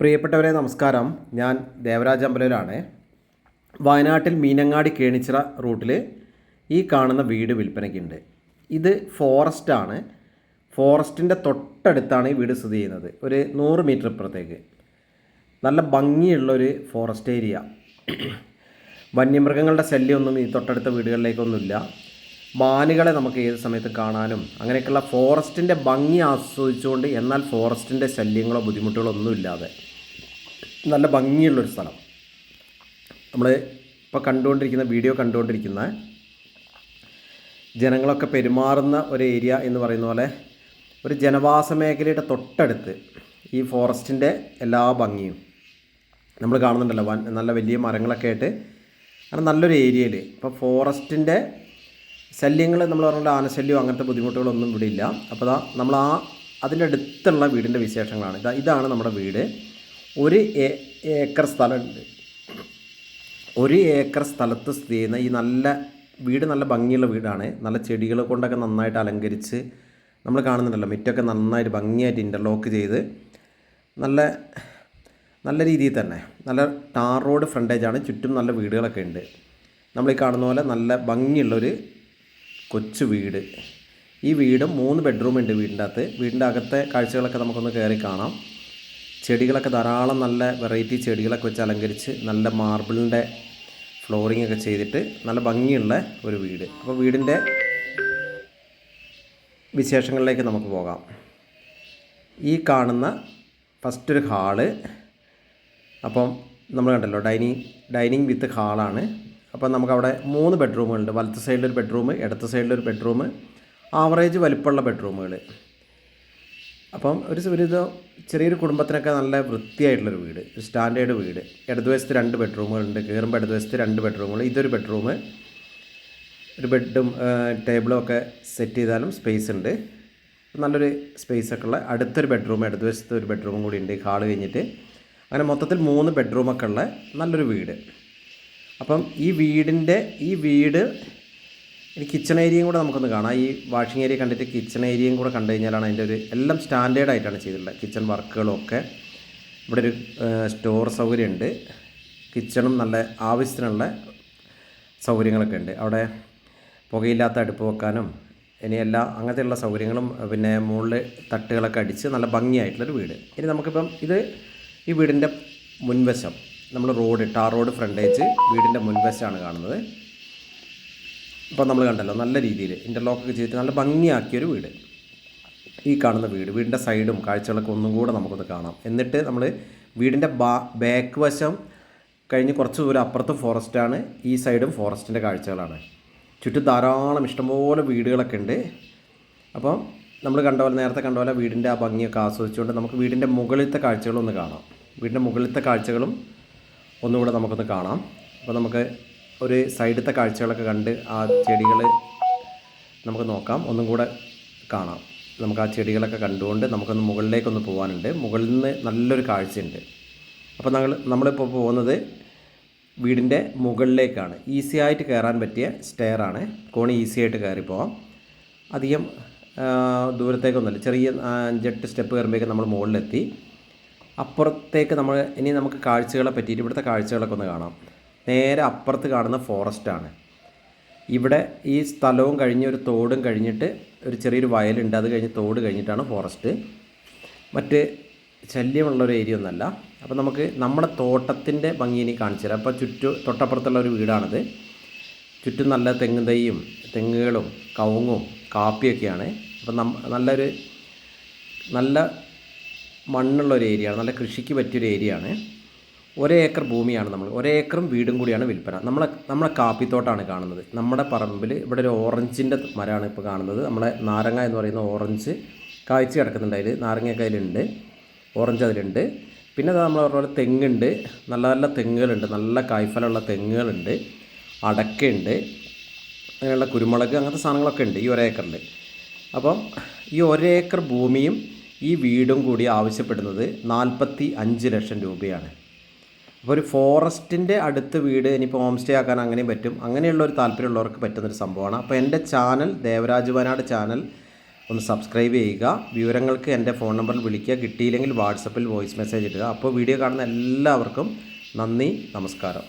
പ്രിയപ്പെട്ടവരെ നമസ്കാരം. ഞാൻ ദേവരാജ് അമ്പലയിലാണ് വയനാട്ടിൽ മീനങ്ങാടി കേണിച്ചിറ റൂട്ടിൽ ഈ കാണുന്ന വീട് വിൽപ്പനയ്ക്കുണ്ട് ഇത് ഫോറസ്റ്റാണ് ഫോറസ്റ്റിന്റെ തൊട്ടടുത്താണ് ഈ വീട് സ്ഥിതി ചെയ്യുന്നത്. ഒരു നൂറ് മീറ്റർ ഇപ്പുറത്തേക്ക്. നല്ല ഭംഗിയുള്ളൊരു ഫോറസ്റ്റ് ഏരിയ വന്യമൃഗങ്ങളുടെ ശല്യമൊന്നും ഈ തൊട്ടടുത്ത വീടുകളിലേക്കൊന്നുമില്ല. മാനുകളെ നമുക്ക് ഏത് സമയത്ത് കാണാനും അങ്ങനെയൊക്കെയുള്ള ഫോറസ്റ്റിന്റെ ഭംഗി ആസ്വദിച്ചുകൊണ്ട് എന്നാൽ ഫോറസ്റ്റിന്റെ ശല്യങ്ങളോ ബുദ്ധിമുട്ടുകളോ ഒന്നുമില്ലാതെ നല്ല ഭംഗിയുള്ളൊരു സ്ഥലം. നമ്മൾ ഇപ്പോൾ കണ്ടുകൊണ്ടിരിക്കുന്ന വീഡിയോ കണ്ടുകൊണ്ടിരിക്കുന്ന ജനങ്ങളൊക്കെ പെരുമാറുന്ന ഒരു ഏരിയ എന്ന് പറയുന്ന പോലെ ഒരു ജനവാസ മേഖലയുടെ തൊട്ടടുത്ത് ഈ ഫോറസ്റ്റിന്റെ എല്ലാ ഭംഗിയും നമ്മൾ കാണുന്നുണ്ടല്ലോ. നല്ല വലിയ മരങ്ങളൊക്കെ ആയിട്ട്. അങ്ങനെ നല്ലൊരു ഏരിയയിൽ ഇപ്പോൾ ഫോറസ്റ്റിന്റെ ശല്യങ്ങൾ നമ്മൾ പറഞ്ഞ ആനശല്യം അങ്ങനത്തെ ബുദ്ധിമുട്ടുകളൊന്നും ഇവിടെ ഇല്ല. അപ്പോൾ അതാ നമ്മൾ ആ അതിന്റെ അടുത്തുള്ള വീടിന്റെ വിശേഷങ്ങളാണ്. ഇതാ ഇതാണ് നമ്മുടെ വീട്. ഒരു ഏക്കർ സ്ഥലമുണ്ട്. ഒരു ഏക്കർ സ്ഥലത്ത് സ്ഥിതി ചെയ്യുന്ന ഈ നല്ല വീട് നല്ല ഭംഗിയുള്ള വീടാണ്. നല്ല ചെടികൾ കൊണ്ടൊക്കെ നന്നായിട്ട് അലങ്കരിച്ച് നമ്മൾ കാണുന്നുണ്ടല്ലോ. മുറ്റൊക്കെ നന്നായിട്ട് ഭംഗിയായിട്ട് ഇന്റർലോക്ക് ചെയ്ത് നല്ല നല്ല രീതിയിൽ തന്നെ. നല്ല ടാർ റോഡ് ഫ്രണ്ടേജാണ്. ചുറ്റും നല്ല വീടുകളൊക്കെ ഉണ്ട്. നമ്മൾ ഈ കാണുന്ന പോലെ നല്ല ഭംഗിയുള്ളൊരു കൊച്ചു വീട്. ഈ വീടും മൂന്ന് ബെഡ്റൂം ഉണ്ട് വീടിന്റെ അകത്ത് വീടിന്റെ അകത്തെ കാഴ്ചകളൊക്കെ നമുക്കൊന്ന് കയറി കാണാം. ചെടികളൊക്കെ ധാരാളം നല്ല വെറൈറ്റി ചെടികളൊക്കെ വെച്ച് അലങ്കരിച്ച് നല്ല മാർബിളിന്റെ ഫ്ലോറിംഗ് ഒക്കെ ചെയ്തിട്ട് നല്ല ഭംഗിയുള്ള ഒരു വീട്. അപ്പോൾ വീടിന്റെ വിശേഷങ്ങളിലേക്ക് നമുക്ക് പോകാം. ഈ കാണുന്ന ഫസ്റ്റ് ഒരു ഹാൾ. അപ്പം നമ്മൾ കണ്ടല്ലോ ഡൈനിങ് ഡൈനിങ് വിത്ത് ഹാളാണ്. അപ്പം നമുക്കവിടെ മൂന്ന് ബെഡ്റൂമുകളുണ്ട്. വലത്ത് സൈഡിലൊരു ബെഡ്റൂം ഇടത്ത് സൈഡിലൊരു ബെഡ്റൂം ആവറേജ് വലിപ്പമുള്ള ബെഡ്റൂമുകൾ. അപ്പം ഒരു ഒരു ചെറിയൊരു കുടുംബത്തിനൊക്കെ നല്ല വൃത്തിയായിട്ടുള്ളൊരു വീട് സ്റ്റാൻഡേർഡ് വീട്. ഇടതുവശത്ത് രണ്ട് ബെഡ്റൂമുകളുണ്ട്. കയറുമ്പോൾ ഇടതുവശത്ത് രണ്ട് ബെഡ്റൂമുകൾ. ഇതൊരു ബെഡ്റൂം. ഒരു ബെഡും ടേബിളും ഒക്കെ സെറ്റ് ചെയ്താലും സ്പേസ് ഉണ്ട്. നല്ലൊരു സ്പേസ് ഒക്കെ ഉള്ള അടുത്തൊരു ബെഡ്റൂം ഇടതുവശത്ത് ഒരു ബെഡ്റൂമും കൂടി ഉണ്ട്. ഹാൾ കഴിഞ്ഞിട്ട്. അങ്ങനെ മൊത്തത്തിൽ മൂന്ന് ബെഡ്റൂമൊക്കെ ഉള്ള നല്ലൊരു വീട്. അപ്പം ഈ വീടിന്റെ ഈ വീട് ഇനി കിച്ചൺ ഏരിയയും കൂടെ നമുക്കൊന്ന് കാണാം. ഈ വാഷിംഗ് ഏരിയ കണ്ടിട്ട് കിച്ചൺ ഏരിയയും കൂടെ കണ്ടു കഴിഞ്ഞാലാണ് അതിന്റെ ഒരു എല്ലാം സ്റ്റാൻഡേർഡ് ആയിട്ടാണ് ചെയ്തിട്ടുള്ളത്. കിച്ചൺ വർക്കുകളൊക്കെ ഇവിടെ ഒരു സ്റ്റോർ സൗകര്യമുണ്ട് കിച്ചണും നല്ല ആവശ്യത്തിനുള്ള സൗകര്യങ്ങളൊക്കെ ഉണ്ട്. അവിടെ പുകയില്ലാത്ത അടുപ്പ് വെക്കാനും ഇനി എല്ലാ അങ്ങനത്തെയുള്ള സൗകര്യങ്ങളും പിന്നെ മുകളിൽ തട്ടുകളൊക്കെ അടിച്ച് നല്ല ഭംഗിയായിട്ടുള്ളൊരു വീട്. ഇനി നമുക്കിപ്പം ഇത് ഈ വീടിന്റെ മുൻവശം നമ്മൾ റോഡ് ടാർ റോഡ് ഫ്രണ്ടേജ് വീടിന്റെ മുൻവശമാണ് കാണുന്നത്. ഇപ്പം നമ്മൾ കണ്ടല്ലോ നല്ല രീതിയിൽ ഇന്റർലോക്കൊക്കെ ചെയ്തിട്ട് നല്ല ഭംഗിയാക്കിയൊരു വീട്. ഈ കാണുന്ന വീട് വീടിന്റെ സൈഡും കാഴ്ചകളൊക്കെ ഒന്നും കൂടെ നമുക്കൊന്ന് കാണാം. എന്നിട്ട് നമ്മൾ വീടിന്റെ ബാ ബാക്ക് വശം കഴിഞ്ഞ് കുറച്ച് ദൂരം അപ്പുറത്ത് ഫോറസ്റ്റാണ് ഈ സൈഡും ഫോറസ്റ്റിന്റെ കാഴ്ചകളാണ്. ചുറ്റും ധാരാളം ഇഷ്ടംപോലെ വീടുകളൊക്കെ ഉണ്ട്. അപ്പം നമ്മൾ കണ്ട പോലെ നേരത്തെ കണ്ട പോലെ വീടിന്റെ ആ ഭംഗിയൊക്കെ ആസ്വദിച്ചുകൊണ്ട് നമുക്ക് വീടിന്റെ മുകളിലത്തെ കാഴ്ചകളൊന്ന് കാണാം. വീടിന്റെ മുകളിലത്തെ കാഴ്ചകളും ഒന്നുകൂടെ നമുക്കൊന്ന് കാണാം. അപ്പോൾ നമുക്ക് ഒരു സൈഡത്തെ കാഴ്ചകളൊക്കെ കണ്ട് ആ ചെടികൾ നമുക്ക് നോക്കാം. ഒന്നും കൂടെ കാണാം. നമുക്ക് ആ ചെടികളൊക്കെ കണ്ടുകൊണ്ട് നമുക്കൊന്ന് മുകളിലേക്കൊന്ന് പോകാനുണ്ട് മുകളിൽ നിന്ന് നല്ലൊരു കാഴ്ചയുണ്ട്. അപ്പോൾ ഞങ്ങൾ നമ്മളിപ്പോൾ പോകുന്നത് വീടിന്റെ മുകളിലേക്കാണ്. ഈസി ആയിട്ട് കയറാൻ പറ്റിയ സ്റ്റെയറാണ്. കോണി ഈസി ആയിട്ട് കയറി അധികം ദൂരത്തേക്കൊന്നുമില്ല. ചെറിയ അഞ്ചെട്ട് സ്റ്റെപ്പ് കയറുമ്പോഴേക്കും നമ്മൾ മുകളിലെത്തി. അപ്പുറത്തേക്ക് നമ്മൾ ഇനി നമുക്ക് കാഴ്ചകളെ പറ്റിയിട്ട് ഇവിടുത്തെ കാഴ്ചകളൊക്കെ ഒന്ന് കാണാം. നേരെ അപ്പുറത്ത് കാണുന്ന ഫോറസ്റ്റാണ് ഇവിടെ ഈ സ്ഥലവും കഴിഞ്ഞ് ഒരു തോടും കഴിഞ്ഞിട്ട് ഒരു ചെറിയൊരു വയലുണ്ട്. അത് കഴിഞ്ഞ് തോട് കഴിഞ്ഞിട്ടാണ് ഫോറസ്റ്റ് മറ്റ് ശല്യമുള്ള ഒരു ഏരിയ ഒന്നല്ല അപ്പോൾ നമുക്ക് നമ്മുടെ തോട്ടത്തിന്റെ ഭംഗി ഇനി കാണിച്ചു തരാം. അപ്പോൾ ചുറ്റു തൊട്ടപ്പുറത്തുള്ള ഒരു വീടാണിത്. ചുറ്റും നല്ല തെങ്ങ് തൈയും തെങ്ങുകളും കവുങ്ങും കാപ്പിയൊക്കെയാണ്. അപ്പം നല്ലൊരു നല്ല മണ്ണുള്ള ഒരു ഏരിയയാണ് നല്ല കൃഷിക്ക് പറ്റിയൊരു ഏരിയയാണ്. ഒരേക്കർ ഭൂമിയാണ് നമ്മൾ ഒരേ ഏക്കറും വീടും കൂടിയാണ് വിൽപ്പന. നമ്മളെ നമ്മളെ കാപ്പിത്തോട്ടാണ് കാണുന്നത്. നമ്മുടെ പറമ്പിൽ ഇവിടെ ഒരു ഓറഞ്ചിന്റെ മരമാണ് ഇപ്പോൾ കാണുന്നത്. നമ്മളെ നാരങ്ങ എന്ന് പറയുന്ന ഓറഞ്ച് കായ്ച്ച് കിടക്കുന്നുണ്ട് അതിൽ. നാരങ്ങയൊക്കെ അതിലുണ്ട്. ഓറഞ്ച് അതിലുണ്ട്. പിന്നെ അതാ നമ്മൾ പറഞ്ഞ പോലെ തെങ്ങുണ്ട്. നല്ല നല്ല തെങ്ങുകളുണ്ട്. നല്ല കായ്ഫലമുള്ള തെങ്ങുകളുണ്ട്. അടക്കയുണ്ട്. അങ്ങനെയുള്ള കുരുമുളക് അങ്ങനത്തെ സാധനങ്ങളൊക്കെ ഉണ്ട് ഈ ഒരേക്കറിൽ അപ്പം ഈ ഒരേക്കർ ഭൂമിയും ഈ വീടും കൂടി ആവശ്യപ്പെടുന്നത് നാൽപ്പത്തി അഞ്ച് ലക്ഷം രൂപയാണ്. അപ്പോൾ ഒരു ഫോറസ്റ്റിന്റെ അടുത്ത് വീട് ഇനിയിപ്പോൾ ഹോം സ്റ്റേ ആക്കാൻ അങ്ങനെയും പറ്റും. അങ്ങനെയുള്ള ഒരു താല്പര്യമുള്ളവർക്ക് പറ്റുന്നൊരു സംഭവമാണ്. അപ്പോൾ എന്റെ ചാനൽ ദേവരാജ് വയനാട് ചാനൽ ഒന്ന് സബ്സ്ക്രൈബ് ചെയ്യുക. വിവരങ്ങൾക്ക് എന്റെ ഫോൺ നമ്പറിൽ വിളിക്കുക. കിട്ടിയില്ലെങ്കിൽ വാട്സപ്പിൽ വോയിസ് മെസ്സേജ് ഇടുക. അപ്പോൾ വീഡിയോ കാണുന്ന എല്ലാവർക്കും നന്ദി നമസ്കാരം.